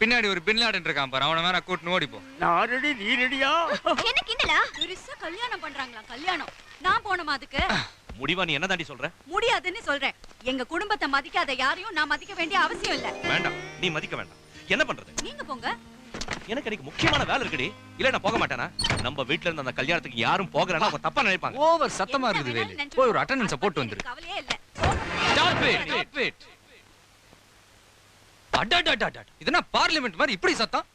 பின்னாடி ஒரு பின்லாடன் இருக்கான் பாரு அவனை வேற கூட்டின்னு ஓடிப்போ நான் ரெடி நீ ரெடியா என்ன கிண்டலா? பெருசா கல்யாணம் பண்றாங்களா கல்யாணம். நான் போனமா அதுக்கு? முடிவா நீ என்ன தாண்டி சொல்ற? முடியாதுன்னு சொல்றேன். எங்க குடும்பத்தை மதிக்காத யாரையும் நான் மதிக்க வேண்டிய அவசியம் இல்ல. வேண்டாம் நீ மதிக்க வேண்டாம். என்ன பண்றது? நீங்க போங்க. எனக்கு இன்னைக்கு முக்கியமான வேலை இருக்குடி. இல்ல நான் போக மாட்டேனா? நம்ம வீட்ல இருந்த அந்த கல்யாணத்துக்கு யாரும் போகறனா அவங்க தப்பா நினைப்பாங்க. ஓவர் சத்தமா இருக்குது வேலு. போய் ஒரு அட்டெண்டன்ஸ போட்டு வந்துரு. கவலையே இல்ல. Stop it, stop it. அடடடடட. இது என்ன பார்லிமெண்ட் மாதிரி இப்படி சத்தம்?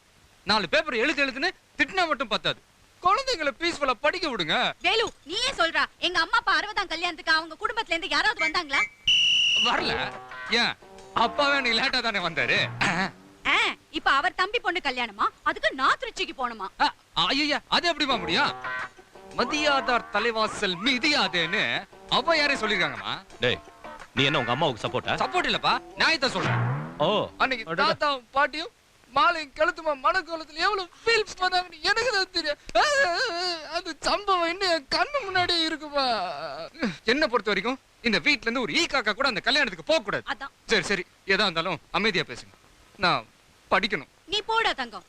நாலு பேப்பர் எழுத்து எழுதுன்னு திட்டினா மட்டும் பத்தாது. குழந்தைங்களை பீஸ்ஃபுல்லா படிக்க விடுங்க. வேலு நீயே சொல்றா. எங்க அம்மா அப்பா அறுபதாம் கல்யாணத்துக்கு அவங்க குடும்பத்துல இருந்து யாராவது வந்தாங்களா? வரல. ஏன்? அப்பாவே நீ லேட்டா தானே வந்தாரு? ஆ, இப்ப அவர் தம்பி பொண்ணு கல்யாணமா? அதுக்கு நான் திருச்சிக்கு போகணுமா? ஐயா அது எப்படிமா முடியும்? மதியாதார் தலைவாசல் மிதியாதேன்னு அவ யாரே சொல்லிருக்காங்கம்மா? டேய் நீ என்ன உங்க அம்மாவுக்கு சப்போர்ட்டா சப்போர்ட் இல்லப்பா. நியாயத்தை சொல்றேன். ஓ. அன்னைக்கு தாத்தாவும் பாட்டியும் மாலையும் கழுத்துமா மனக்கோலத்துல எவ்வளவு ஃபீல் பண்ணாங்கன்னு எனக்கு தான் தெரியும். அந்த சம்பவம் இன்னும் என் கண்ணு முன்னாடியே இருக்குமா? என்ன பொறுத்த வரைக்கும் இந்த வீட்ல இருந்து ஒரு ஈ காக்கா கூட அந்த கல்யாணத்துக்கு போக கூடாது. அதான். சரி சரி. எதா இருந்தாலும் அமைதியா பேசுங்க. நான் படிக்கணும். நீ போடா தங்கம்.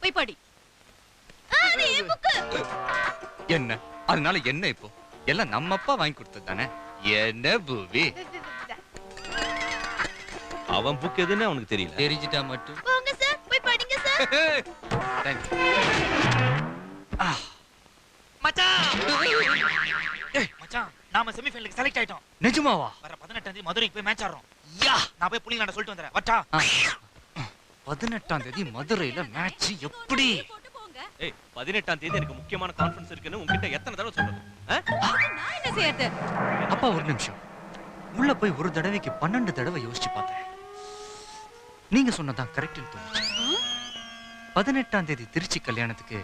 போய் படி. என்ன? அதனால என்ன இப்போ? எல்லாம் நம்ம அப்பா வாங்கி கொடுத்தது தானே? என்ன பூவி? அவன் புக் எதுன்னு அவனுக்கு தெரியல. தெரிஞ்சிட்டா மட்டும். போங்க சார் போய் படிங்க சார். Thank you. ஏய் மச்சான் நாம செமிஃபைனலுக்கு செலக்ட் ஆயிட்டோம். நிஜமாவா? வர பதினெட்டாம் தேதி மதுரைக்கு போய் மேட்ச் ஆடுறோம். யா. நான் போய் புள்ளிங்களாண்ட சொல்லிட்டு வந்துறேன் வட்டா பதினெட்டாம் தேதி மதுரையில மேட்ச் எப்படி? போட்டு போங்க. ஏய் பதினெட்டாம் தேதி எனக்கு முக்கியமான கான்ஃபரன்ஸ் இருக்குன்னு உன்கிட்ட எத்தனை தடவை சொல்றது? நான் என்ன செய்யறது? அப்பா ஒரு நிமிஷம். உள்ள போய் ஒரு தடவைக்கு பன்னெண்டு தடவை யோசிச்சு பார்த்தேன் நீங்க சொன்னதான் கரெக்ட்னு தோணுச்சு. பதினெட்டாம் தேதி திருச்சி கல்யாணத்துக்கு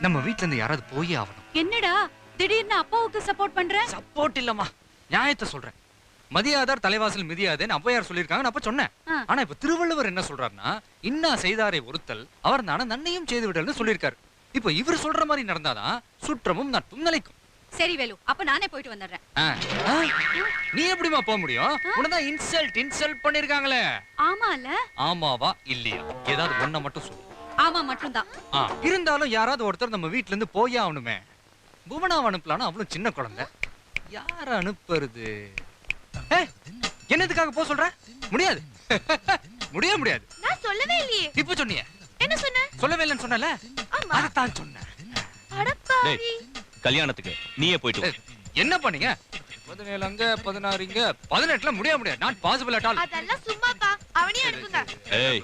நம்ம வீட்ல இருந்து யாராவது போயே ஆகணும். என்னடா? திடீர்னு அப்பாவுக்கு சப்போர்ட் பண்ற? சப்போர்ட் இல்லம்மா. நியாயத்தை சொல்றேன். மதியாதார் தலைவாசல் மிதியாதேன்னு அப்பையார் சொல்லியிருக்காங்க அப்ப சொன்னேன். ஆனா இப்ப திருவள்ளுவர் என்ன சொல்றாருன்னா இன்னா செய்தாரை ஒருத்தல் அவர் நான நன்னையும் செய்து விடல்னு சொல்லியிருக்காரு. இப்போ இவர் சொல்ற மாதிரி நடந்தாதான் சுற்றமும் நட்பும் நிலைக்கும். சரி வேலு. அப்ப நானே போயிட்டு வந்துடுறேன்? நீ எப்படிமா போக முடியும்? உனதான் இன்சல்ட் இன்சல்ட் பண்ணிருக்காங்களே. ஆமால. ஆமாவா? இல்லையா? ஏதாவது ஒண்ண மட்டும் சொல்லு. ஆமா மட்டும்தான். இருந்தாலும் யாராவது ஒருத்தர் நம்ம வீட்ல இருந்து போயே ஆகணுமே. புவனாவை அனுப்பலான்னு அவ்வளவு சின்ன குழந்தை. யார அனுப்புறது? என்னதுக்காக போக சொல்ற? முடியாது. முடிய முடியாது. நான் சொல்லவே இல்லையே. இப்ப சொன்னியே. என்ன சொன்ன? சொல்லவே இல்லைன்னு சொன்னல? ஆமா. அதைத்தான் சொன்னேன். கல்யாணத்துக்கு. நீயே போயிட்டு என்ன பண்ணீங்க? பதினேழு அங்க பதினாறு இங்க பதினெட்டுல முடிய முடியாது. நாட் பாசிபிள் அட் ஆல் அதெல்லாம் சும்மாப்பா. அவனே அனுப்புங்க ஏய்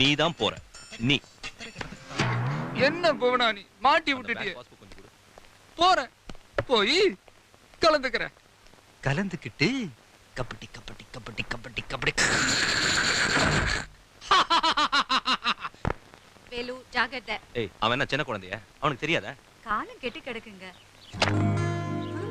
நீ தான் போற. நீ. என்ன புவனா நீ? மாட்டி விட்டுட்டியே. போறேன். போய் கலந்துக்கிறேன். கலந்துக்கிட்டு கபடி கபடி கபடி கபடி கபடி. வேலு ஜாகிரதை ஏய் அவன் என்ன சின்ன குழந்தைய? அவனுக்கு தெரியாதா? காலம் கெட்டு கிடக்குங்க.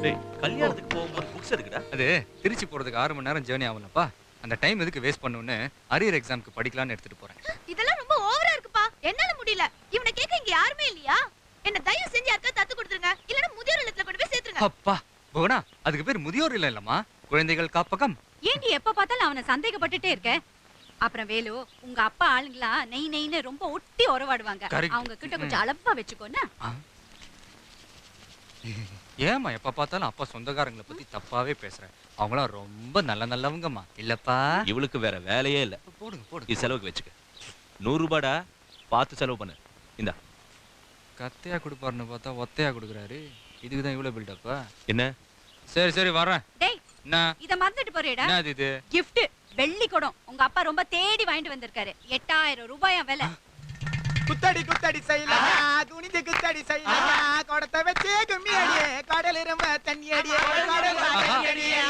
டேய் கல்யாணத்துக்கு போகும்போது புக்ஸ் எதுக்குடா அது திருச்சி போறதுக்கு ஆறு மணி நேரம் ஜேர்னி ஆகும்லப்பா அந்த டைம் எதுக்கு வேஸ்ட் பண்ணுன்னு அரியர் எக்ஸாம்க்கு படிக்கலாம்னு எடுத்துட்டு போறேன். இதெல்லாம் ரொம்ப ஓவரா இருக்குப்பா. என்னால முடியல. இவனை கேட்க இங்க யாருமே இல்லையா? என்ன தயவு செஞ்சு யாருக்கா தத்து கொடுத்துருங்க. இல்லன்னா முதியோர் இல்லத்துல கொண்டு போய் சேர்த்துருங்க. அப்பா புவனா அதுக்கு பேர் முதியோர் இல்ல இல்லம்மா. குழந்தைகள் காப்பகம். ஏண்டி எப்ப பார்த்தாலும் அவனை சந்தேகப்பட்டுட்டே இருக்க? அப்புறம் வேலு உங்க அப்பா ஆளுங்களா நெய் நெய்னு ரொம்ப ஒட்டி உறவாடுவாங்க. அவங்க கிட்ட கொஞ்சம் அளப்பா வச்சுக்கோன்னா ஏமா எப்ப பார்த்தாலும் அப்பா சொந்தக்காரங்களை பத்தி தப்பாவே பேசுறேன் அவங்களாம் ரொம்ப நல்ல நல்லவங்கம்மா. இல்லப்பா. இவளுக்கு வேற வேலையே இல்ல. போடுங்க போடுங்க. இது செலவுக்கு வச்சுக்க. நூறு ரூபாடா பார்த்து செலவு பண்ணு. இந்தா. கத்தையா கொடுப்பாருன்னு பார்த்தா ஒத்தையா கொடுக்குறாரு. இதுக்கு தான் இவ்வளவு பில்டப்பா என்ன? சரி சரி வரேன் டேய் என்ன? இத மறந்துட்டு போறியடா. என்ன இது? gift வெள்ளி குடம் உங்க அப்பா ரொம்ப தேடி வாங்கிட்டு வந்திருக்காரு. எட்டாயிரம் ரூபாயா விலை. குத்தடி குத்தடி செய்யலாம் குனிஞ்சு குத்தடி செய்யலாம் குடத்தை வச்சு கும்மி அடியே கடல் ரொம்ப தண்ணி அடியே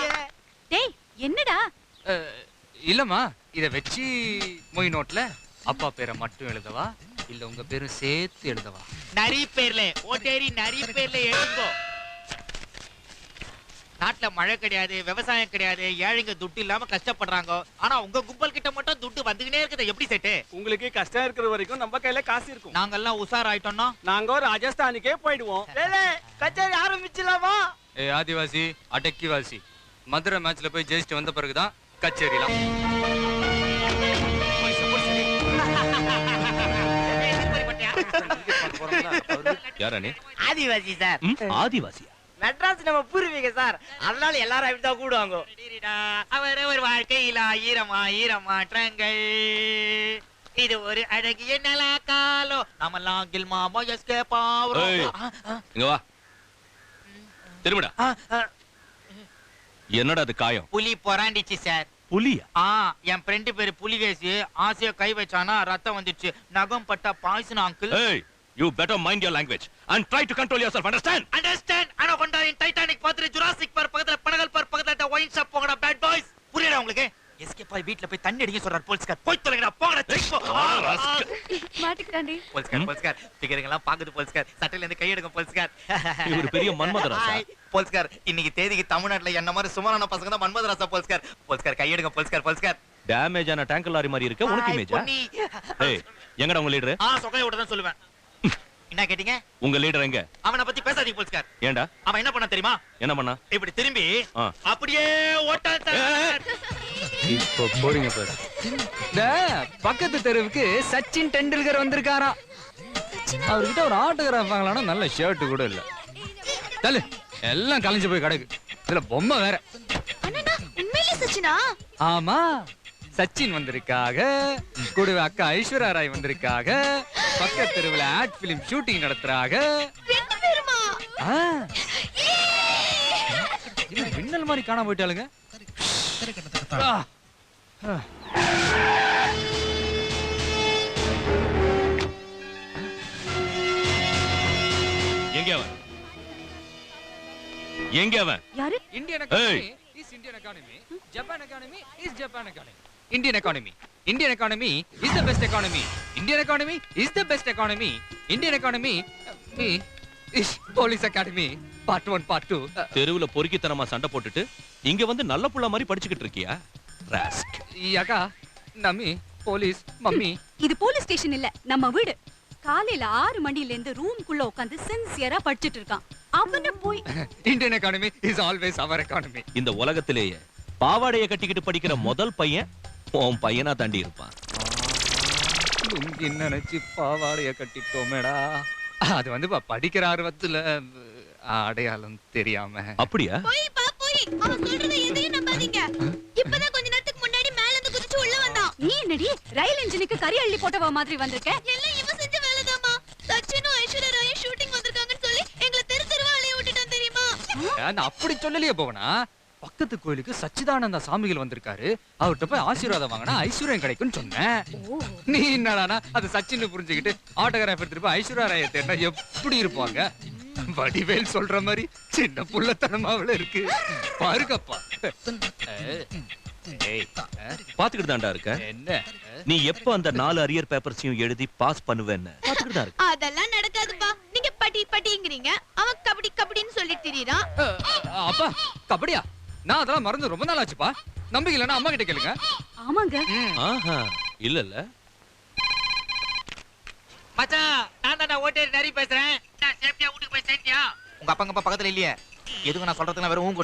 டேய் என்னடா? அஹ், இல்லம்மா இத வச்சு மொய் நோட்ல அப்பா பேரை மட்டும் எழுதவா? இல்ல உங்க பேரும் சேர்த்து எழுதவா? நரி பேர்ல ஓட்டேரி நரி பேர்ல எழுதுங்கோ. நாட்டுல மழை கிடையாது விவசாயம் கிடையாது ஏழைங்க துட்டு இல்லாம கஷ்டப்படுறாங்க. ஆனா உங்க கும்பல் கிட்ட மட்டும் துட்டு வந்துகினே இருக்குது. எப்படி செட்டு? உங்களுக்கு கஷ்டம் இருக்கிற வரைக்கும் நம்ம கையில காசு இருக்கும். நாங்கெல்லாம் உஷார் ஆயிட்டோம்னா நாங்க ராஜஸ்தானுக்கே போயிடுவோம். கச்சேரி ஆரம்பிச்சலாமா ஏ ஆதிவாசி அடக்கிவாசி. மதுரை மேட்ச்ல போய் ஜெயிச்சுட்டு வந்த பிறகுதான் கச்சேரிலாம். யாரா நீ ஆதிவாசி சார். ஆதிவாசியா? மெட்ராஸ் நம்ம பூர்வீக சார். அதனால எல்லாரும் அப்படிதான் கூடுவாங்க. அவர் ஒரு வாழ்க்கையில் ஆயிரம் ஆயிரம் மாற்றங்கள் இது ஒரு அழகிய நில காலம் நாமெல்லாம் கில்மா எஸ்கே ஏய். பாவரம் இங்க வா. திரும்பிடா. என்னடா அது காயம்? புலி பொறாண்டிச்சு சார். புலியா? ஆ என் ஃப்ரெண்டு பேரு புலிவேசு. ஆசையா கை வச்சானா ரத்தம் வந்துச்சு. நகம் பட்டா poison uncle better mind your language and try to control yourself understand understand Anaconda in Titanic பாத்துட்டு ஜுராசிக் பார்க் பக்கத்துல படகல் பார்க் பக்கத்துல ஒயின் ஷாப் போங்கடா பேட் பாய்ஸ் புரியல உங்களுக்கு? எஸ்கே பாய் வீட்ல போய் தண்ணி அடிக்க சொல்றாரு போலீஸ்கார். போய் தொலைங்கடா போங்கடா செக் போ. மாட்டிக்கிட்டாண்டி போலீஸ்கார் போலீஸ்கார். பிகருங்க எல்லாம் பாக்குது போலீஸ்கார். சட்டையில இருந்து கை எடுங்க போலீஸ்கார். இவர் பெரிய மன்மதராசா. போலீஸ்கார் இன்னைக்கு தேதிக்கு தமிழ்நாட்டுல என்ன மாதிரி சுமாரான பசங்க தான் மன்மதராசா போலீஸ்கார். போலீஸ்கார் கை எடுங்க போலீஸ்கார் போலீஸ்கார். டேமேஜ் ஆன டேங்க் லாரி மாதிரி இருக்க. உனக்கு இமேஜா. ஏய் எங்கடா உங்க லீடர் ஆ சொகைய விட தான் சொல்லுவேன். என்ன கேட்டீங்க? உங்க லீடர் எங்க? அவனை பத்தி பேசாதீங்க போலீஸ்கார். ஏன்டா? அவன் என்ன பண்ண தெரியுமா? என்ன பண்ணா? இப்படி திரும்பி. அப்படியே ஓட்டான் சார் இப்போ போறீங்க பாரு. இந்த பக்கத்து தெருவுக்கு சச்சின் டெண்டுல்கர் வந்திருக்காராம் அவர்கிட்ட ஒரு ஆட்டோகிராஃப் வாங்கலாம்னா நல்ல ஷர்ட் கூட இல்ல. தள்ளு. எல்லாம் கலைஞ்சு போய் கிடக்கு. இதுல பொம்மை வேற. அண்ணா உண்மையிலே சச்சினா? ஆமா. சச்சின் வந்திருக்காக. கூடவே அக்கா ஐஸ்வர்யா ராய் வந்திருக்காக. பக்கத்து தெருவுல ஆட் பிலிம் ஷூட்டிங் நடத்துறாங்க என்ன மின்னல் மாதிரி காணாம போயிட்டாளுங்க. எங்க அவன்? எங்க அவன்? யாரு? Indian Hey. economy is Indian economy. Japan economy is Japan economy. Indian economy. Indian economy is the best economy. Indian economy is the best economy. Indian economy uh, is police academy. Part one, part two. Uh, தெருவுல பொறுக்கித்தனமா சண்டை போட்டுட்டு இங்க வந்து நல்ல புள்ள மாதிரி படிச்சுக்கிட்டு இருக்கியா ராஸ்க் அக்கா நம்மி போலீஸ் மம்மி இது போலீஸ் ஸ்டேஷன் இல்ல நம்ம வீடு காலையில ஆறு மணில இருந்து ரூம்குள்ள உட்காந்து சின்சியரா படிச்சிட்டு இருக்கான் அவன போய் Indian economy is always our economy இந்த உலகத்திலேயே பாவாடைய கட்டிக்கிட்டு படிக்கிற முதல் பையன் உன் பையனா தாண்டி இருப்பான். லுங்கி நினைச்சு பாவாடைய கட்டிட்டோமேடா. அது வந்து ப- படிக்கிற ஆர்வத்துல அடையாளம் தெரியாம. அப்படியா? போய் பா போய். அவன் சொல்றத எதையும் நம்பாதீங்க. இப்பதான் கொஞ்ச நேரத்துக்கு முன்னாடி மேல இருந்து குதிச்சு உள்ள வந்தான். நீ என்னடி ரயில் இன்ஜினுக்கு கறி அள்ளி போட்டவ மாதிரி வந்திருக்க? எல்லாம் இவன் செஞ்ச வேலைதாம்மா. சச்சினும் ஐஸ்வர்யா ராயும் ஷூட்டிங் வந்திருக்காங்கன்னு சொல்லி எங்களை தெரு தெருவா அலைய விட்டுட்டான் தெரியுமா? நான் அப்படி சொல்லலையே போவனா? பக்கத்து கோயிலுக்கு சச்சிதானந்த சாமிகள் வந்திருக்காரு. அவர்கிட்ட போய் ஆசீர்வாதம் வாங்கினா ஐஸ்வர்யம் கிடைக்கும்னு சொன்னேன். நீ என்னடானா அது சச்சின்னு புரிஞ்சுக்கிட்டு ஆட்டோகிராஃப் எடுத்துட்டு போய் ஐஸ்வர்யா ராயை தேடினா எப்படி இருப்பாங்க? வடிவேல் சொல்ற மாதிரி சின்ன புள்ளத்தனமாவில இருக்கு. அஹ், பாத்துக்கிட்டு தான்டா இருக்க. என்ன? நீ எப்ப அந்த நாலு அரியர் பேப்பர்ஸையும் எழுதி பாஸ் பண்ணுவேன்னு? பாத்துக்கிட்டு தான் இருக்க. அதெல்லாம் நடக்காதுப்பா. நீங்க பட்டி பட்டிங்கிறீங்க அவன் கபடி கபடின்னு சொல்லிட்டு திரியறான். அப்பா கபடியா? நான் அதெல்லாம் மறந்து ரொம்ப நாள் ஆச்சுப்பா. நம்பிக்கை இல்லைன்னா அம்மா கிட்ட கேளுங்க. ஆமாங்க. ஆஹா இல்ல இல்ல மச்சான் நான் தான் ஓட்டேரி நரி பேசுறேன். நான் சேஃப்டியா வீட்டுக்கு போய் சேர்ந்தியா? உங்க அப்பா அப்பா பக்கத்துல இல்லையே. எதுக்கு நான் சொல்றதுக்கு வெறும் ஊன்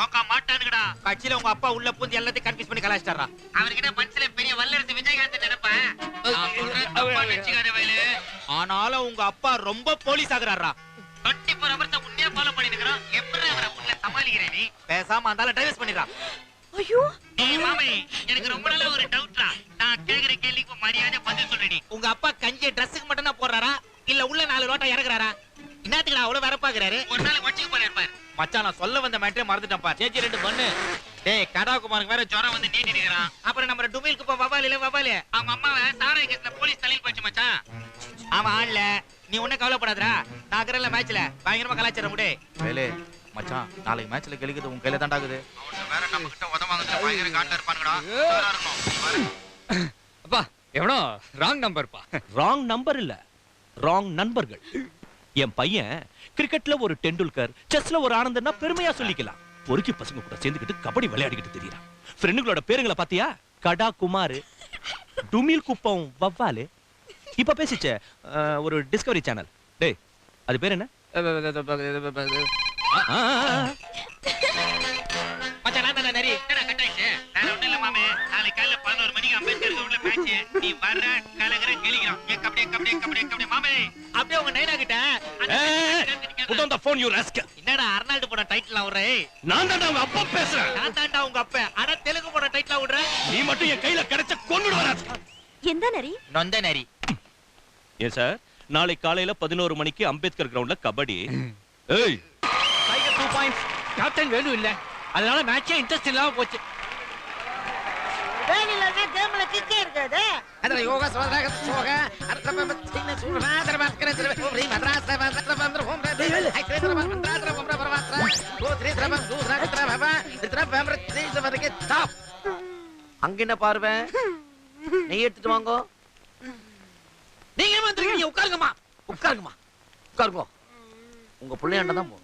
சோக்கா மாட்டானுங்கடா. கட்சியில உங்க அப்பா உள்ள பூந்து எல்லாத்தையும் கன்ஃபியூஸ் பண்ணி கலாச்சிட்டாரா அவர்கிட்ட மனசுல பெரிய வல்லரசு விஜயகாந்த் நினைப்பேன் ஆனாலும் உங்க அப்பா ரொம்ப போலீஸ் ஆகுறாரா? டுவெண்ட்டி ஃபோர் ஹவர்ஸ் உன்னே ஃபாலோ பண்ணிட்டு இருக்கிறோம் எப்படி அவரை உள்ள சமாளிக்கிறேன் நீ? பேசாம அந்த டைவர்ஸ் பண்ணிடுறான். ஐயோ. மாமே எனக்கு ரொம்ப நாளா ஒரு டவுட்ரா நான் கேக்குற கேள்விக்கு மரியாதை பதில் சொல்லுடி உங்க அப்பா கஞ்சி ட்ரெஸ்ஸுக்கு மட்டும் தான் போடுறாரா? இல்ல உள்ள நாலு ரோட்டா இறக்குறாரா என்னத்துக்கு அவ்வளவு வரப்பாக்குறாரு ஒரு நாள் வச்சுக்கு பாரு மச்சான் நான் சொல்ல வந்த மேட்டரே மறந்துட்டேன் சேச்சி ரெண்டு பண்ணு. டேய் கடாகுமாருக்கு வேற ஜுரம் வந்து நீட்டி நிக்கிறான் அப்புறம் நம்ம டுமிலுக்கு போ வபால் இல்ல வபால் அவங்க அம்மாவை சாராய கேஸ்ல போலீஸ் தலையில் போச்சு மச்சான். அவன் ஆள்ல நீ ஒண்ணும் கவலைப்படாதடா. நான் இருக்கிறல மேட்ச்ல பயங்கரமா கலாச்சாரம் முடி வேலு மச்சான் நாளைக்கு மேட்ச்ல கெளிக்குது உன் கையில தாண்டாகுது வேற நம்ம கிட்ட உதவாங்க பயங்கர காட்டுல இருப்பானுங்கடா. அப்பா எவனோ? ராங் நம்பர்ப்பா ராங் நம்பர் இல்ல. ராங் நண்பர்கள். என் பையன் கிரிக்கெட்ல ஒரு டெண்டுல்கர் செஸ்ல ஒரு ஆனந்தம்னா பெருமையா சொல்லிக்கலாம். பொறுக்கி பசங்க கூட சேர்ந்துக்கிட்டு கபடி விளையாடிக்கிட்டு தெரியலாம் ஃப்ரெண்டுகளோட பேருங்களை பாத்தியா? கடா குமார் டுமில் குப்பம் வவ்வாலு. இப்ப பேசிச்ச ஒரு டிஸ்கவரி சேனல் டேய் அது பேர் என்ன? நீ வர்ற கலகர கிளிக்கிறோம் ஏ கபடியே கபடியே கபடியே கபடியே மாமே. அப்படியே உங்க நைனா கிட்ட. அந்த put on the phone you rascal என்னடா அர்னால்டு போட டைட்டில் விடுறே? நான் தான் உங்க அப்பா பேசுறேன் நான் உங்க அப்ப. தெலுங்கு போட டைட்டில் விடுற? நீ மட்டும் என் கையில கிடைச்ச கொன்னுடுவ ராஸ்கல் எந்த நரி? நொந்த நரி. ஏன் சார் நாளை காலையில பதினோரு மணிக்கு அம்பேத்கர் கிரவுண்ட்ல கபடி. ஏய். Tiger two points captain Velu இல்ல. அதனால மேட்சே இன்ட்ரெஸ்ட் இல்லாம போச்சு கேம்ல கிக்கே இருக்காது ಅದರ ಯೋಗ ಸೋದಾಗ ಸೋಗ ಅರ್ಥ ತಿನ್ನ ಸುಳ್ರಾದರ ಮಾಸ್ಕರ ತರ ಹೋಗ್ರಿ ಮದ್ರಾಸ ಮಾತ್ರ ಬಂದ್ರ ಹೋಮ್ ಐತ್ರಿ ತರ ಮದ್ರಾಸ ಹೋಮ್ರ ಬರವಾತ್ರ ಹೋತ್ರಿ ತರ ಬಂದು ದೂರ ತರ ಬಾಬಾ ತರ ಬಂದ್ರ ತ್ರೀಸ್ ವರೆಗೆ ಟಾಪ್ அங்க என்ன பார்வை நெய் எடுத்துட்டு வாங்கோ நீங்க வந்திருக்கீங்க உட்காருங்கம்மா உட்காருங்கம்மா உட்காருங்கோ உங்க பிள்ளையாண்ட தான் போ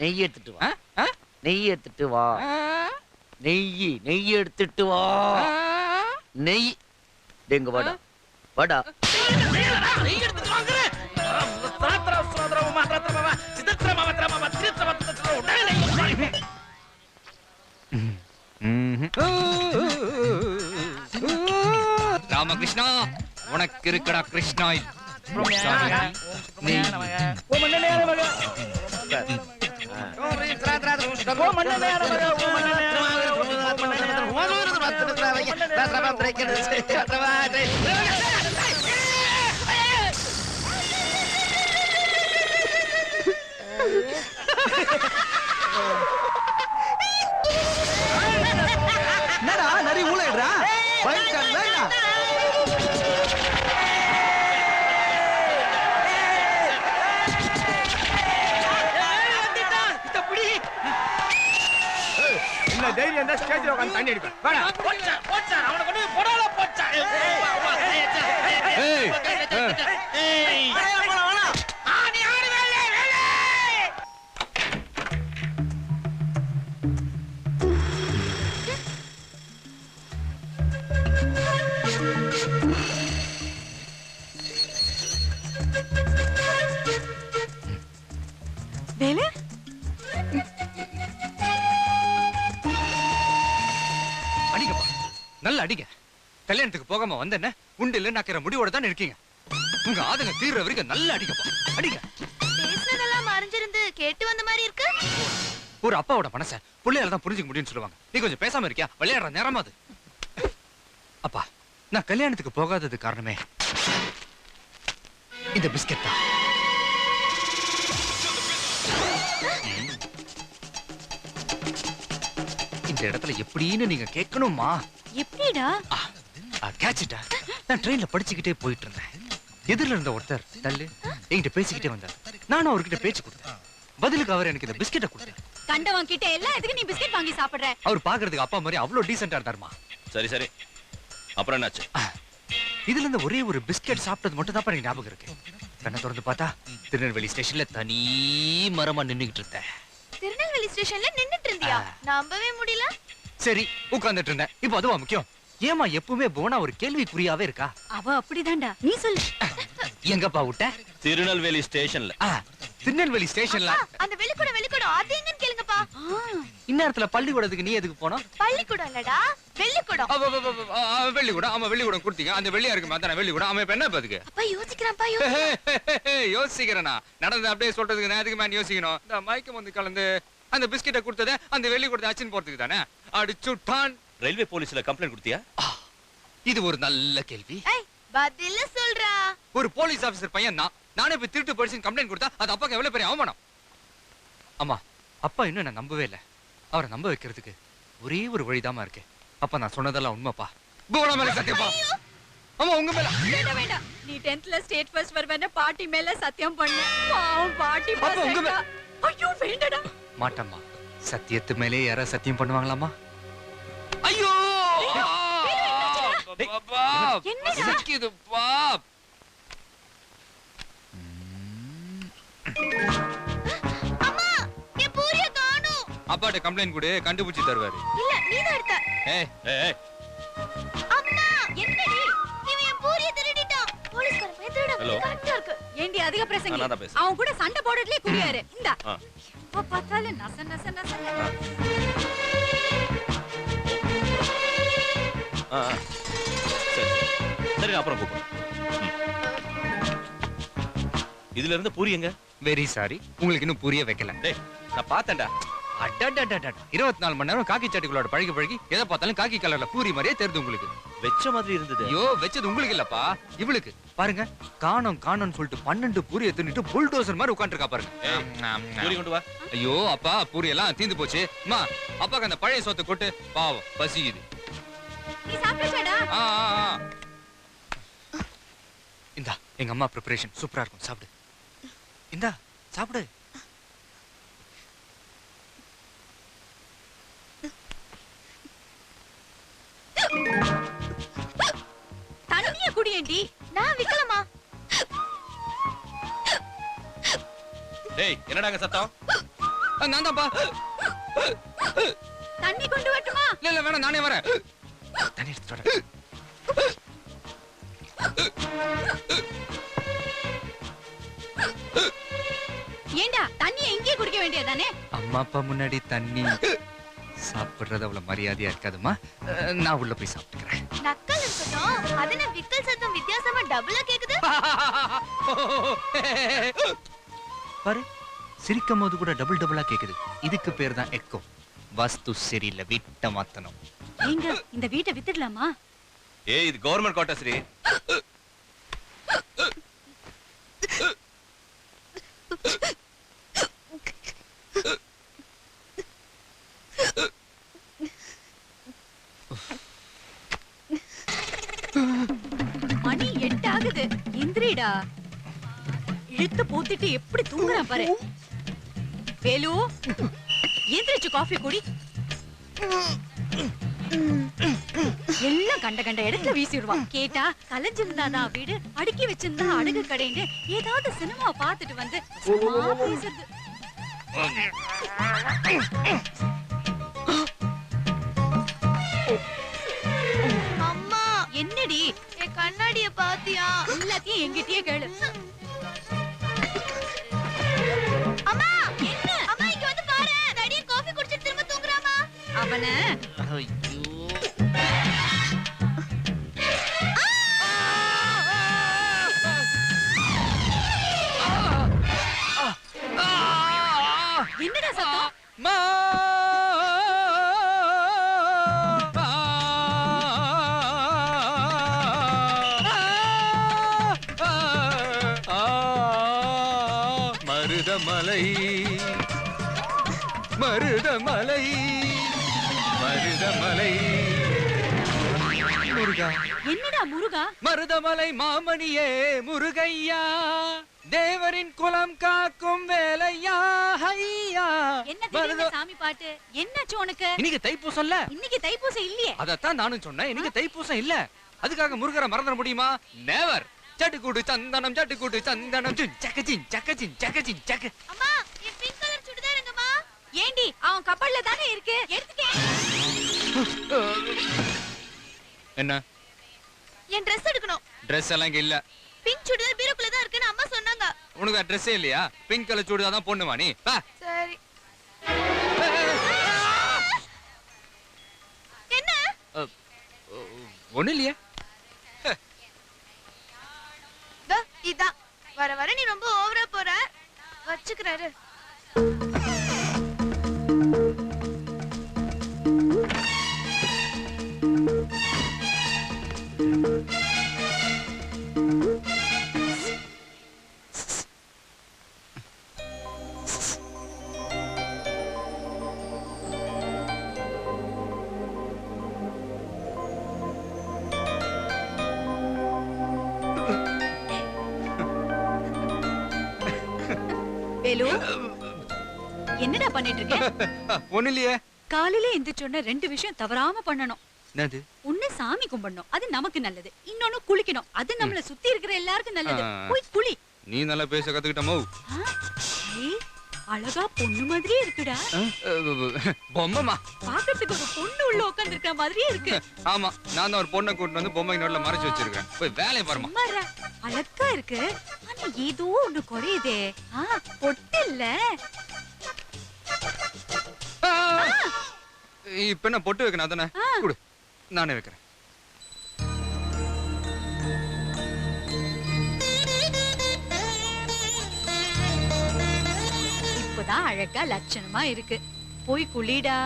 நெய் எடுத்துட்டு வா நெய் எடுத்துட்டு வா நெய் நெய் எடுத்துட்டு வா நெய் டேங்க வாடா வாடா ராமகிருஷ்ணா உனக்கு இருக்கடா கிருஷ்ணா என்னடா என்ன தைரியம் தான் ஸ்டேஜ்ல உட்கார்ந்து தண்ணி அடிப்பேன் வாடா ஏய் ஏய். கல்யாணத்துக்கு போகாம வந்தேன்ன உண்டு இல்ல நாக்கிற முடிவோட தான் இருக்கீங்க. உங்க ஆதங்க தீர்ற வரைக்கும் நல்லா அடிங்கப்பா. அடிங்க. பேசுனதெல்லாம் மறைஞ்சிருந்து கேட்டு வந்த மாதிரி இருக்கு? ஒரு அப்பாவோட மனச பிள்ளையால தான் புரிஞ்சுக்க முடியும்னு சொல்லுவாங்க. நீ கொஞ்சம் பேசாம இருக்கியா? விளையாடுற நேரமா அது. அப்பா நான் கல்யாணத்துக்கு போகாதது காரணமே இந்த பிஸ்கெட் தான். இந்த இடத்துல எப்படின்னு நீங்க கேட்கணுமா எப்படிடா? கேட்சிட்டா நான் ட்ரெயின்ல படிச்சுக்கிட்டே போயிட்டு இருந்தேன் எதிரில இருந்த ஒருத்தர் தள்ளு என்கிட்ட பேசிக்கிட்டே வந்தார். நானும் அவர்கிட்ட பேச்சு கொடுத்தேன். பதிலுக்கு அவர் எனக்கு இந்த பிஸ்கெட்டை கொடுத்தார். கண்டவன் கிட்ட எல்லாம் எதுக்கு நீ பிஸ்கட் வாங்கி சாப்பிடுற. அவர் பாக்குறதுக்கு அப்பா மாதிரி அவ்வளவு டீசெண்டா இருந்தாருமா? சரி சரி. அப்புறம் என்னாச்சு? இதுல இருந்து ஒரே ஒரு பிஸ்கெட் சாப்பிட்டது மட்டும் தான் எனக்கு ஞாபகம் இருக்கு. கண்ணை திறந்து பார்த்தா திருநெல்வேலி ஸ்டேஷன்ல தனி மரமா நின்னுகிட்டு இருந்தேன். திருநெல்வேலி ஸ்டேஷன்ல நின்னுட்டு இருந்தியா? நம்பவே முடியல. சரி உட்கார்ந்துட்டு இருந்தேன். இப்போ அதுவா முக்கியம்? ஏமா எப்பவுமே போனா ஒரு கேள்விக்குறியாவே இருக்கா? அவ அப்படிதான்டா. நீ சொல்லு. எங்கப்பா விட்ட? திருநெல்வேலி ஸ்டேஷன்ல. ஆ, திருநெல்வேலி ஸ்டேஷன்ல. அந்த வெளிக்கூடம் வெளிக்கூடம் அது எங்கன்னு கேளுங்கப்பா. இந்நேரத்துல பள்ளிக்கூடத்துக்கு நீ எதுக்கு போனோம்? பள்ளிக்கூடம் இல்லடா வெள்ளிக்கூடம் வெள்ளிக்கூடம் ஆமா வெள்ளிக்கூடம் கொடுத்தீங்க. அந்த வெள்ளியா இருக்குமா? அதான வெள்ளிக்கூடம் அவன் இப்ப என்ன பாத்துக்கு அப்பா யோசிக்கிறான்ப்பா யோசிக்கிறான் யோசிக்கிறேனா? நடந்து அப்படியே சொல்றதுக்கு நான் எதுக்கு மேன் யோசிக்கணும்? இந்த மயக்கம் வந்து கலந்து அந்த பிஸ்கெட்டை கொடுத்தத அந்த வெள்ளி கொடுத்த அச்சின் போறதுக்கு தானே? அடிச்சுட்டான். ரயில்வே போலீஸ்ல கம்ப்ளைண்ட் கொடுத்தியா? இது ஒரு நல்ல கேள்வி. ஏய் பதில சொல்றா. ஒரு போலீஸ் ஆபீசர் பையன் தான் நானே போய் திருட்டு போலீஸ் கம்ப்ளைண்ட் கொடுத்தா அது அப்பாக்கு எவ்வளவு பெரிய அவமானம்? அம்மா அப்பா இன்னும் என்ன நம்பவே இல்ல. அவரை நம்ப வைக்கிறதுக்கு ஒரே ஒரு வழிதாம்மா இருக்கு. அப்பா நான் சொன்னதெல்லாம் உண்மைப்பா. பூரா மேல சத்தியப்பா. ஆமா உங்க மேல. வேண்டாம் வேண்டாம். நீ 10thல ஸ்டேட் ஃபர்ஸ்ட் வருவேன்னு பாட்டி மேல சத்தியம் பண்ண. பாவம் பாட்டி அப்ப உங்க மே- பசங்க ஐயோ வேண்டடா மாட்டம்மா. சத்தியத்து மேலே யாரா சத்தியம் பண்ணுவாங்களாமா ஐயோ பாப்பா, என்னடா? பசிக்குதுப்பா. அப்பாட்ட கம்ப்ளைண்ட் கொடு கண்டுபிடிச்சு தருவாரு இல்ல நீதான் எடுத்த ஏய் ஏய், ஏய், அம்மா என்னடி இவன் என் பூரிய திருடிட்டான் போலீஸ்காரன் போய் திருட கரெக்டா இருக்கு ஏண்டி அதிக பிரசங்கி அவன் கூட சண்டை போடுறதுலயே குறியாரு இந்த இப்ப எப்ப நச நச நச சரி. சரி அப்புறம் கூப்பிடுறேன். இதுல இருந்து பூரி எங்க? வெரி சாரி உங்களுக்கு இன்னும் புரிய வைக்கல. டேய் நான் பார்த்தேன்டா. இருபத்தி நாலு மணி நேரம் காக்கி சட்டிகளோட பழகி பழகி எதை பார்த்தாலும் காக்கி கலர்ல பூரி மாதிரியே தெரியுது உங்களுக்கு. வெச்ச மாதிரி இருந்தது. ஐயோ வச்சது உங்களுக்கு இல்லப்பா. இவளுக்கு. பாருங்க காணோம் காணோம்னு சொல்லிட்டு பன்னெண்டு பூரியை தின்னுட்டு புல்டோசர் மாதிரி உட்காந்துருக்கா பாருங்க. பூரி கொண்டு வா. ஐயோ அப்பா பூரி எல்லாம் தீந்து போச்சு. அம்மா அப்பாக்கு அந்த பழைய சோத்தை கொட்டு. பாவம் பசிக்குது. இந்தா எங்க அம்மா ப்ரிப்பரேஷன் சூப்பரா இருக்கும். சாப்பிடு. இந்தா சாப்பிடு. தண்ணிய குடியேண்டி நான் விக்கலமா டேய் என்னடாங்க சத்தம்? நான் தான்ப்பா. தண்ணி கொண்டு வரட்டுமா? இல்ல இல்ல வேணாம் நானே வரேன். தண்ணி எடுத்துட்டு வரேன் ஏண்டா தண்ணிய இங்கே குடிக்க வேண்டியதானே அம்மா அப்பா முன்னாடி தண்ணி. சாப்பிடுறது அவ்வளவு மரியாதையா இருக்காதுமா நான் உள்ள போய் சாப்பிட்டுக்கிறேன். நக்கல் இருக்கட்டும். அது என்ன விக்கல் சத்தம் வித்தியாசமா டபுளா கேக்குது? பாரு சிரிக்கும் போது கூட டபுள் டபுளா கேக்குது. இதுக்கு பேர் தான் எக்கோ வாஸ்து சரியில்லை வீட்டை மாத்தணும். ஏங்க இந்த வீட்டை வித்துடலாமா? ஏய் இது கவர்மெண்ட் கோட்டா ஸ்ரீ மணி எட்டு ஆகுது. எந்திரிடா இழுத்து போத்திட்டு எப்படி தூங்குறான் பாரு. வேலு எந்திரிச்சு காஃபி குடி. எல்லாம் கண்ட கண்ட இடத்துல வீசிடுவான் கேட்டா கலைஞ்சிருந்தாதான் வீடு அடுக்கி வச்சிருந்தா அடுக்கு கடைன்னு ஏதாவது சினிமா பார்த்துட்டு வந்து சும்மா பேசுறது. அம்மா என்னடி? என் கண்ணாடிய பாத்தியா எல்லாத்தையும் எங்கிட்டயே கேளு. அம்மா என்ன? அம்மா இங்க வந்து பாரு. தடிய காபி குடிச்சிட்டு திரும்ப தூங்குறாமா? அவன மருதமலை மருதமலை. முருகா. என்னடா முருகா? மருதமலை மாமணியே முருகையா. தேவரின் குலம் காக்கும் வேலையா ஹையா. என்ன சாமி பாட்டு? என்னாச்சு உனக்கு? இன்னைக்கு தைப்பூசம்ல இன்னைக்கு தைப்பூசம் இல்லையே. அதத்தான் நானும் சொன்னேன். இன்னைக்கு தைப்பூசம் இல்ல. அதுக்காக முருகரை மறந்துட முடியுமா? நேவர் சட்டுக்கூடு சந்தனம் சட்டுக்கூடு சந்தனம். சின் சக்க சின் சக்க சின் சக்க சின் சக்க அம்மா என் பிங்க் கலர் சுடிதார் எங்கம்மா ஏண்டி அவன் கப்பல்ல தானே இருக்கு? என்ன? என் Dress எடுக்கணும். Dress எல்லாம் இங்க இல்ல. பிங்க் சுடிதார் பீரோக்குள்ள தான் இருக்குன்னு அம்மா சொன்னாங்க. உனக்கு ட்ரெஸ்ஸே இல்லையா? பிங்க் கலர் சூடு தான் பொண்ணுமா நீ. வா. சரி. என்ன? ஒண்ணு இல்லையே. இதான். வர வர நீ ரொம்ப ஓவரா போற. வச்சுக்கிறாரு. வேலு என்னடா பண்ணிட்டு இருக்க ஒண்ணு இல்லையே. காலையில எந்திரிச்சோன்ன ரெண்டு விஷயம் தவறாம பண்ணணும். என்னது? ஒண்ணு சாமி கும்பிடணும். அது நமக்கு நல்லது. இன்னொன்னு குளிக்கணும். அது நம்மள சுத்தி இருக்கிற எல்லாருக்கும் நல்லது. போய் குளி. நீ நல்லா பேச கத்துக்கிட்டமோ அழகா பொண்ணு மாதிரியே இருக்குடா. பொம்மைமா பாக்குறதுக்கு ஒரு பொண்ணு உள்ள உட்கார்ந்திருக்கிற மாதிரியே இருக்கு. ஆமா நான் தான் ஒரு பொண்ணை கூட்டிட்டு வந்து பொம்மை நோட்ல மறைச்சு வச்சிருக்கேன். போய் வேலையை பாருமா அழகா இருக்கு. ஆனா ஏதோ ஒண்ணு குறையுதே. ஆ பொட்டு இல்ல. இப்ப என்ன பொட்டு வைக்கணும் அதானே? கொடு. நானே வைக்கிறேன். இப்பதான் அழகா லட்சணமா இருக்கு. போய் குளிடா.